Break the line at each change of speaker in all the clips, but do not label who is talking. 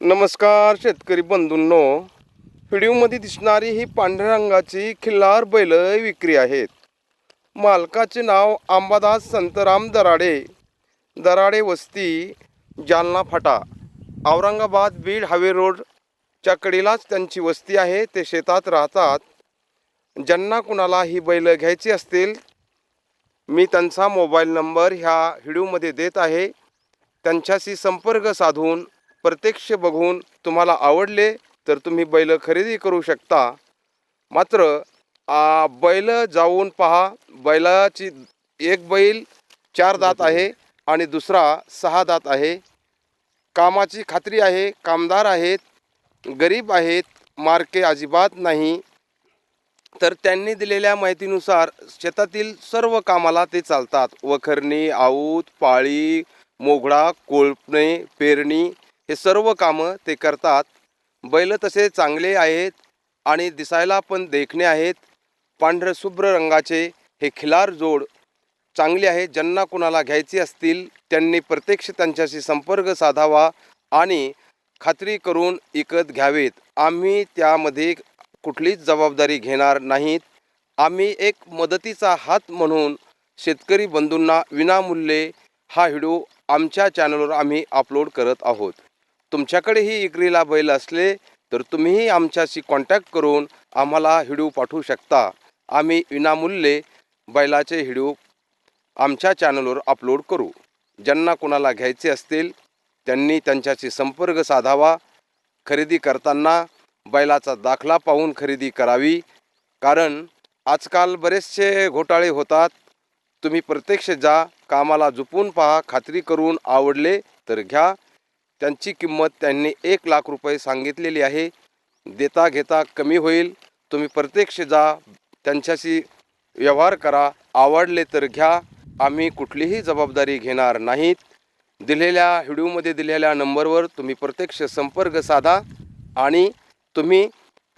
नमस्कार शेतकरी बंधूंनो. व्हिडिओमध्ये दिसणारी ही पांढऱ्या रंगाची खिल्लार बैल विक्री आहेत. मालकाचे नाव आंबादास संतराम दराडे. दराडे वस्ती जालना फाटा. औरंगाबाद बीड हावे रोडच्या कडीलाच त्यांची वस्ती आहे ते शेतात राहतात. ज्यांना कुणाला ही बैल घ्यायची असतील मी त्यांचा मोबाईल नंबर ह्या व्हिडिओमध्ये देत आहे. त्यांच्याशी संपर्क साधून प्रत्यक्ष बघून तुम्हाला आवडले तर तुम्ही बैल खरेदी करू शकता. मात्र बैल जाऊन पहा. बैलाची एक बैल चार दात आहे आणि दुसरा सहा दात आहे. कामाची खात्री आहे कामदार आहेत गरीब आहेत मार्के अजिबात नाही. तर त्यांनी दिलेल्या माहितीनुसार शेतातील सर्व कामाला ते चालतात. वखरणी आऊत पाळी मोगडा कोळपणे पेरणी हे सर्व कामं ते करतात. बैल तसे चांगले आहेत आणि दिसायला पण देखणे आहेत. पांढरं शुभ्र रंगाचे हे खिलार जोड चांगले आहे. ज्यांना कुणाला घ्यायची असतील त्यांनी प्रत्यक्ष त्यांच्याशी संपर्क साधावा आणि खात्री करून विकत घ्यावेत. आम्ही त्यामध्ये कुठलीच जबाबदारी घेणार नाहीत. आम्ही एक मदतीचा हात म्हणून शेतकरी बंधूंना विनामूल्ये हा व्हिडिओ आमच्या चॅनलवर आम्ही अपलोड करत आहोत. तुमच्याकडेही विक्रीला बैल असले तर तुम्हीही आमच्याशी कॉन्टॅक्ट करून आम्हाला व्हिडिओ पाठवू शकता. आम्ही विनामूल्ये बैलाचे व्हिडिओ आमच्या चॅनलवर अपलोड करू. ज्यांना कोणाला घ्यायचे असतील त्यांनी त्यांच्याशी संपर्क साधावा. खरेदी करताना बैलाचा दाखला पाहून खरेदी करावी. कारण आजकाल बरेचसे घोटाळे होतात. तुम्ही प्रत्यक्ष जा कामाला जुपून पहा खात्री करून आवडले तर घ्या. त्यांची किंमत त्यांनी एक लाख रुपये सांगितलेली आहे. देता घेता कमी होईल. तुम्ही प्रत्यक्ष जा. त्यांच्याशी व्यवहार करा. आवडले तर घ्या. आम्ही कुठलीही जबाबदारी घेणार नाहीत. दिलेल्या व्हिडिओमध्ये दिलेल्या नंबरवर तुम्ही प्रत्यक्ष संपर्क साधा आणि तुम्ही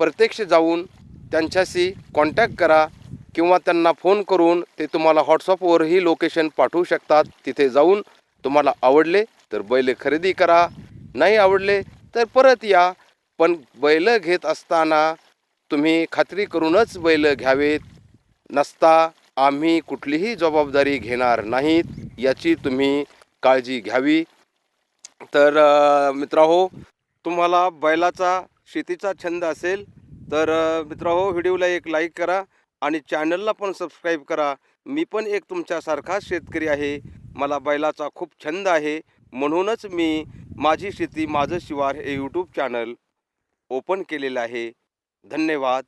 प्रत्यक्ष जाऊन त्यांच्याशी कॉन्टॅक्ट करा किंवा त्यांना फोन करून ते तुम्हाला व्हॉट्सअपवरही लोकेशन पाठवू शकतात. तिथे जाऊन तुम्हाला आवडले तर बैल खरेदी करा. नाही आवडले तर परत या. पण बैल घेत असताना तुम्ही खात्री करूनच बैल घ्यावेत. नसता आम्ही कुठलीही जबाबदारी घेणार नाहीत याची तुम्ही काळजी घ्यावी. तर मित्राहो तुम्हाला बैलाचा शेतीचा छंद असेल तर मित्राहो व्हिडिओला एक लाईक करा आणि चॅनलला पण सबस्क्राईब करा. मी पण एक तुमच्यासारखा शेतकरी आहे. मला बैलाचा खूप छंद आहे. म्हणूनच मी माझी शेती माझं शिवार हे यूट्यूब चॅनल ओपन केलेलं आहे. धन्यवाद.